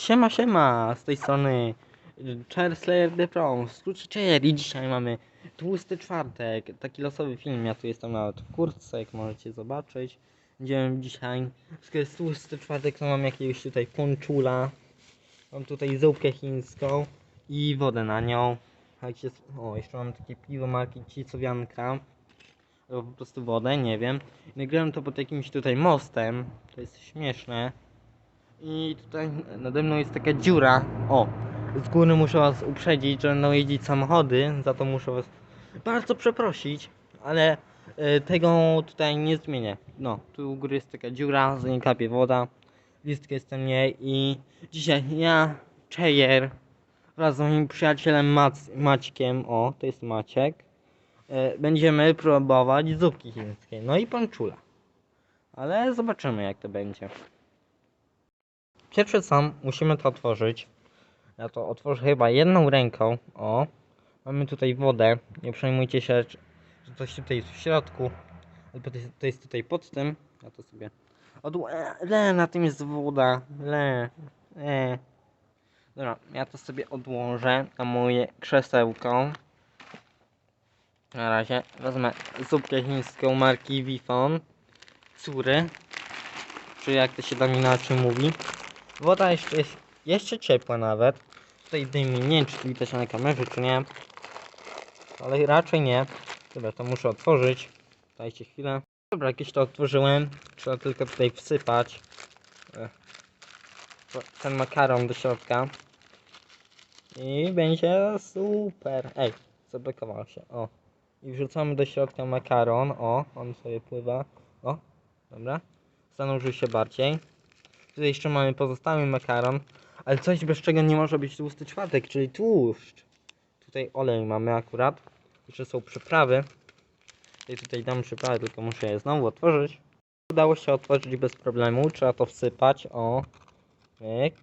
Siema, siema, z tej strony Charles Slayer The Pro, Chair i dzisiaj mamy tłusty czwartek, taki losowy film, ja tu jestem nawet w kurtce, jak możecie zobaczyć. Będziemy dzisiaj, skoro jest tłusty czwartek, to mam jakiegoś tutaj ponczula, mam tutaj zupkę chińską i wodę na nią. Słuchajcie, o, jeszcze mam takie piwo marki Cicowianka, albo po prostu wodę, nie wiem. Nagrałem to pod jakimś tutaj mostem, to jest śmieszne. I tutaj nade mną jest taka dziura. O, z góry muszę was uprzedzić, że będą jeździć samochody, za to muszę was bardzo przeprosić, ale e, tego tutaj nie zmienię. No, tu u góry jest taka dziura, z niej kapie woda, listki jest mniej i dzisiaj ja, Czejer, wraz z moim przyjacielem Mac Maćkiem, o, to jest Maciek, e, będziemy próbować zupki chińskiej, no i panczula. Ale zobaczymy jak to będzie. Pierwsze co, musimy to otworzyć. Ja to otworzę chyba jedną ręką. O, mamy tutaj wodę. Nie przejmujcie się, że coś tutaj jest w środku. Albo to jest, tutaj pod tym. Ja to sobie e, Le, na tym jest woda. Le. E. Dobra, ja to sobie odłożę na moje krzesełko. Na razie wezmę zupkę chińską marki Wifon. Cury. Czy jak to się tam inaczej mówi. Woda jeszcze jest jeszcze ciepła nawet. Tutaj dymi, nie wiem czy widać na kamerze czy nie. Ale raczej nie. Dobra, to muszę otworzyć. Dajcie chwilę. Dobra, jakieś to otworzyłem. Trzeba tylko tutaj wsypać ten makaron do środka. I będzie super. Ej, zablokował się. O. I wrzucamy do środka makaron. O, on sobie pływa. O, dobra. Zanurzył się bardziej. Tutaj jeszcze mamy pozostały makaron, ale coś bez czego nie może być tłusty czwartek, czyli tłuszcz. Tutaj olej mamy akurat. Jeszcze są przyprawy. I tutaj dam przyprawy, tylko muszę je znowu otworzyć. Udało się otworzyć bez problemu. Trzeba to wsypać. O. Myk.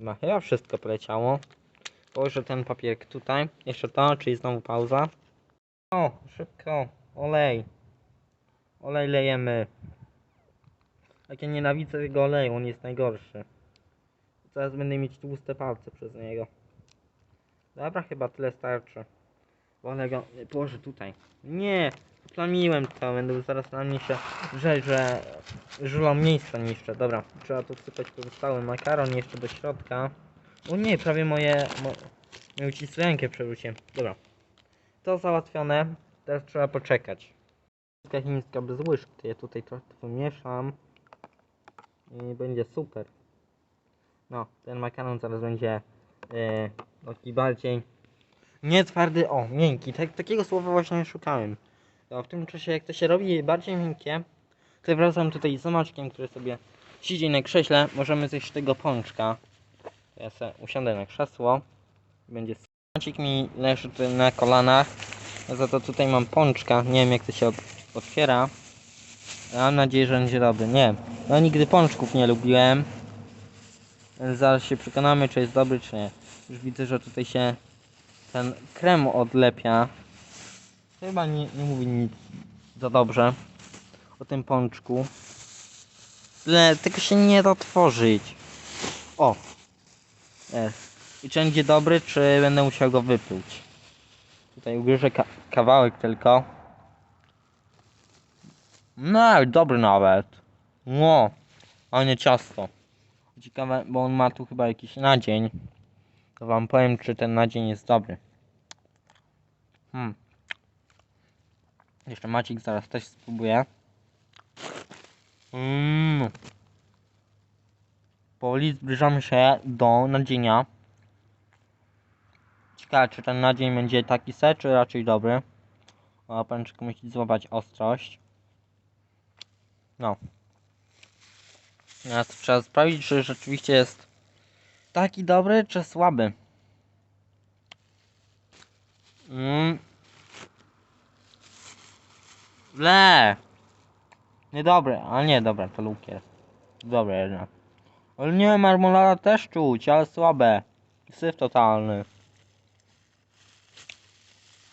Ma chyba wszystko poleciało. Położę ten papierek tutaj. Jeszcze to, czyli znowu pauza. O, szybko. Olej. Olej lejemy. Jak ja nienawidzę tego oleju, on jest najgorszy. Teraz będę mieć tłuste palce przez niego. Dobra, chyba tyle starczy. Wolę go położę tutaj. Nie! Plamiłem to, będę zaraz na mnie się rzeź, że żulą miejsca niszczę. Dobra, trzeba tu wsypać pozostały makaron jeszcze do środka. O nie, prawie moje... Mo, moją rękę przewróciłem. Dobra. To załatwione. Teraz trzeba poczekać. Chińska bez łyżki. Ja tutaj trochę to mieszam. I będzie super. No, ten makaron zaraz będzie yy, taki bardziej nie twardy, o, miękki. Tak, takiego słowa właśnie szukałem. To w tym czasie, jak to się robi bardziej miękkie, to wracam tutaj z Maczkiem, który sobie siedzi na krześle. Możemy zjeść tego pączka. Ja sobie usiądę na krzesło. Będzie Maciek mi leży na kolanach. Ja za to tutaj mam pączka. Nie wiem, jak to się otwiera. Mam nadzieję, że będzie dobry. Nie, no nigdy pączków nie lubiłem. Zaraz się przekonamy, czy jest dobry, czy nie. Już widzę, że tutaj się ten krem odlepia. Chyba nie, nie mówi nic za dobrze o tym pączku. Ale tego się nie da otworzyć. O! Jest. I czy będzie dobry, czy będę musiał go wypluć? Tutaj ugryzę ka kawałek tylko. No, dobry nawet. No, a nie ciasto. Ciekawe, bo on ma tu chyba jakiś nadzień. To wam powiem, czy ten nadzień jest dobry. Hmm. Jeszcze Macik zaraz też spróbuje. Mmm. Powoli zbliżamy się do nadzienia. Ciekawe, czy ten nadzień będzie taki se, czy raczej dobry. O, pęczek musi złapać ostrość. No. Teraz trzeba sprawdzić, czy rzeczywiście jest taki dobry, czy słaby. Mm. Le. Niedobre, ale nie, dobra, to luk jest. Dobre jednak. Ale nie, marmolada też czuć, ale słabe. Syf totalny.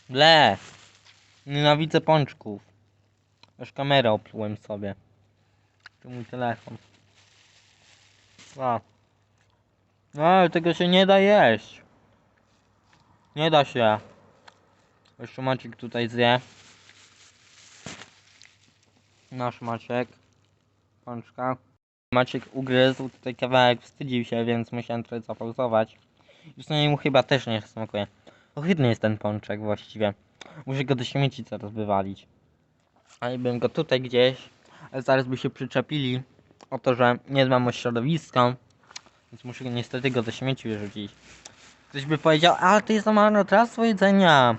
Le. Nienawidzę pączków. Już kamerę oplułem sobie. To mój telefon. A. No, ale tego się nie da jeść. Nie da się. Jeszcze Maciek tutaj zje. Nasz Maciek. Pączka. Maciek ugryzł tutaj kawałek, wstydził się, więc musiałem trochę zapauzować. I w sumie mu chyba też nie smakuje. Ohydny jest ten pączek właściwie. Muszę go do śmieci teraz wywalić. Ale bym go tutaj gdzieś, zaraz by się przyczepili o to, że nie dbam o środowisko. Więc muszę niestety go do śmieci wyrzucić. Ktoś by powiedział, a to jest za marnotrawstwo jedzenia.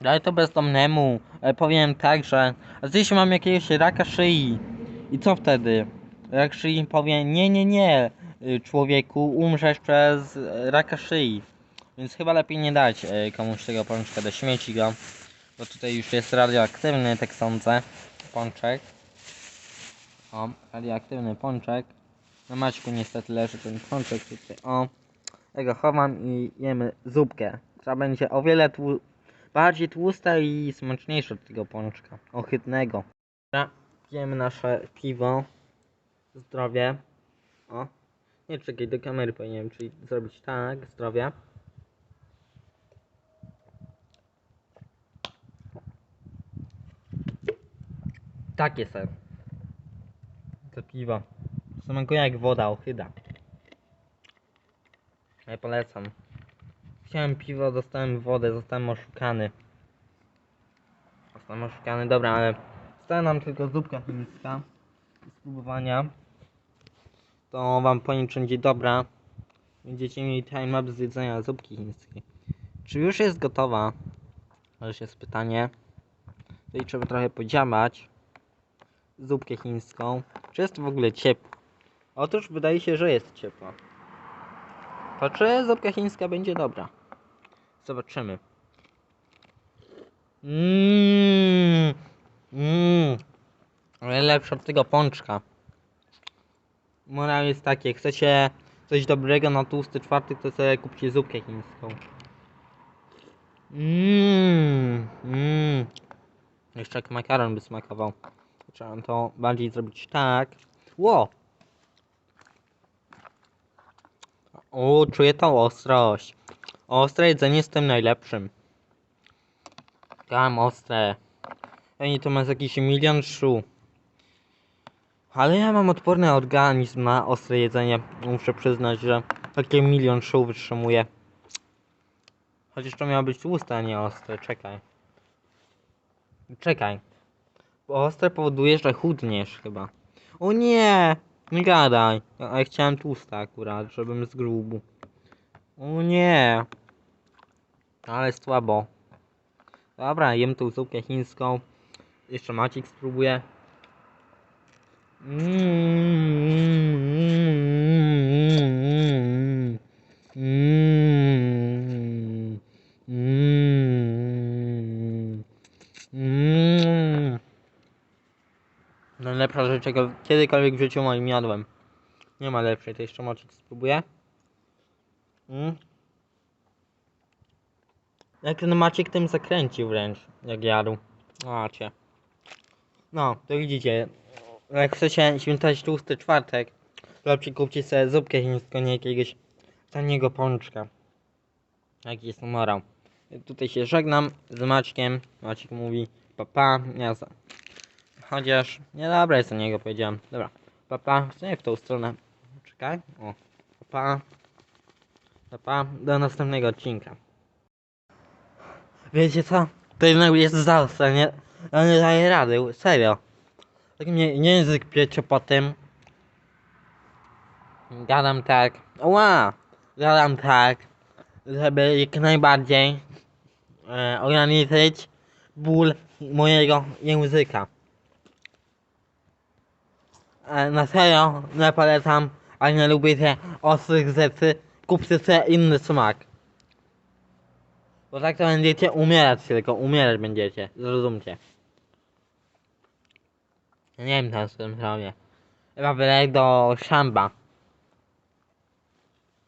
Daj to bezdomnemu. Ale powiem tak, że jeśli mam jakiegoś raka szyi? I co wtedy? Rak szyi powie, nie, nie, nie, y, człowieku, umrzesz przez y, raka szyi. Więc chyba lepiej nie dać y, komuś tego pączka do śmieci go. Bo tutaj już jest radioaktywny, tak sądzę, pączek. O, radioaktywny pączek. Na Maćku niestety leży ten pączek tutaj. O, ja go chowam i jemy zupkę. Która będzie o wiele tłu bardziej tłusta i smaczniejsza od tego pączka. Ohydnego. Dobra, pijemy nasze piwo. Zdrowie. O. Nie czekaj, do kamery powinienem, czyli zrobić tak, zdrowie. Takie ser. To piwo. Smakuje jak woda ochyda. Ja polecam. Chciałem piwo, dostałem wodę, zostałem oszukany. Zostałem oszukany, dobra, ale została nam tylko zupka chińska do spróbowania. To wam po niczym będzie dobra. Będziecie mieli time-up z jedzenia zupki chińskiej. Czy już jest gotowa? To już jest pytanie. Tutaj trzeba trochę podziałać. Zupkę chińską. Czy jest w ogóle ciepło? Otóż wydaje się, że jest ciepło. To czy zupka chińska będzie dobra? Zobaczymy. Mmm. Mmm. Ale lepsza od tego pączka. Morał jest taki, chcecie coś dobrego na tłusty czwartek, to sobie kupcie zupkę chińską. Mmm. Mmm. Jeszcze jak makaron by smakował. Trzeba to bardziej zrobić tak. Ło! O, czuję tą ostrość. Ostre jedzenie jest tym najlepszym. Tam ostre. Ej, to ma jakiś milion szu. Ale ja mam odporny organizm na ostre jedzenie. Muszę przyznać, że takie milion szu wytrzymuję. Chociaż to miało być tłuste, a nie ostre. Czekaj. Czekaj. Ostre powoduje, że chudniesz chyba. O nie! Nie gadaj. A ja chciałem tłuste akurat, żebym zgrubł. O nie. Ale słabo. Dobra, jem tą zupkę chińską. Jeszcze Maciek spróbuje. Mm, mm, mm, mm. Rzecz, jaką kiedykolwiek w życiu moim jadłem. Nie ma lepszej, to jeszcze Maciek spróbuje. Mm. Jak ten Maciek tym zakręcił wręcz, jak jadł. Macie. No, to widzicie. Jak chcecie świętować tłusty czwartek, to lepiej kupcie sobie zupkę chińską, nie jakiegoś taniego pączka. Jaki jest morał. Tutaj się żegnam z Maćkiem. Maciek mówi papa, ja za... Chociaż, nie dobra jest do niego powiedziałem. Dobra, papa, nie w tą stronę. Czekaj, o, papa. Papa, do następnego odcinka. Wiecie co? To jednak jest zaostre, nie? Ja nie daję rady, serio. Tak mnie język piecie po tym. Gadam tak. Ła! Gadam tak, żeby jak najbardziej e, ograniczyć ból mojego języka. E, na serio, nie polecam, a nie lubicie ostrych rzeczy, kupcie sobie inny smak. Bo tak to będziecie umierać tylko, umierać będziecie, zrozumcie. Nie wiem co z tym zrobię. Chyba wyleję do szamba.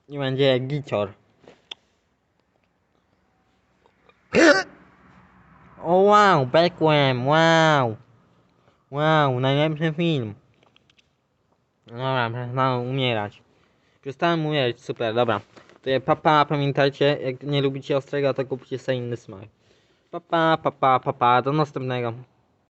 I będzie gicior. O wow, Beckwem, wow. Wow, najlepszy film. Dobra, przestaną umierać. Przestałem mówić, super, dobra. To je papa, pamiętajcie, jak nie lubicie ostrego, to kupcie sobie inny smak. Papa, papa, papa, do następnego.